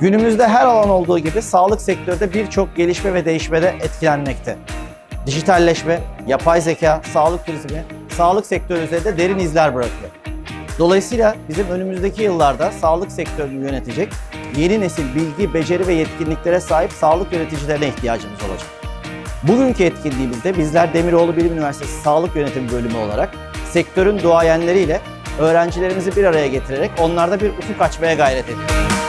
Günümüzde her alan olduğu gibi sağlık sektörü de birçok gelişme ve değişmede etkilenmekte. Dijitalleşme, yapay zeka, sağlık turizmi, sağlık sektörü üzerinde derin izler bırakıyor. Dolayısıyla bizim önümüzdeki yıllarda sağlık sektörünü yönetecek yeni nesil bilgi, beceri ve yetkinliklere sahip sağlık yöneticilerine ihtiyacımız olacak. Bugünkü etkinliğimizde bizler Demiroğlu Bilim Üniversitesi Sağlık Yönetimi Bölümü olarak sektörün duayenleriyle öğrencilerimizi bir araya getirerek onlarda bir ufuk açmaya gayret ediyoruz.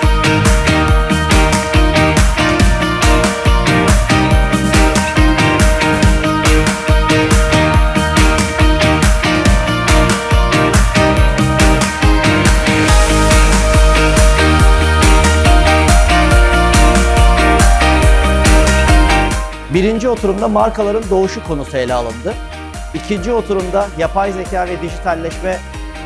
Birinci oturumda markaların doğuşu konusu ele alındı. İkinci oturumda yapay zeka ve dijitalleşme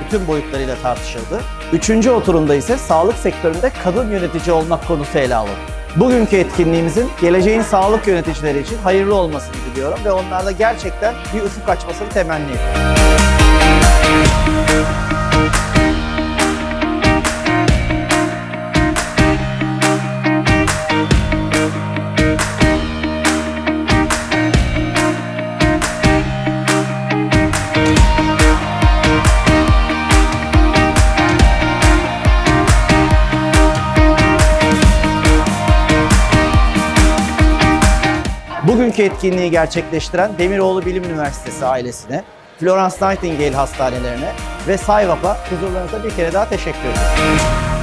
bütün boyutlarıyla tartışıldı. Üçüncü oturumda ise sağlık sektöründe kadın yönetici olmak konusu ele alındı. Bugünkü etkinliğimizin geleceğin sağlık yöneticileri için hayırlı olmasını diliyorum ve onlarda gerçekten bir ufuk açmasını temenni ediyorum. Bugünkü etkinliği gerçekleştiren Demiroğlu Bilim Üniversitesi ailesine, Florence Nightingale hastanelerine ve Sayvap'a huzurlarınıza bir kere daha teşekkür ediyorum.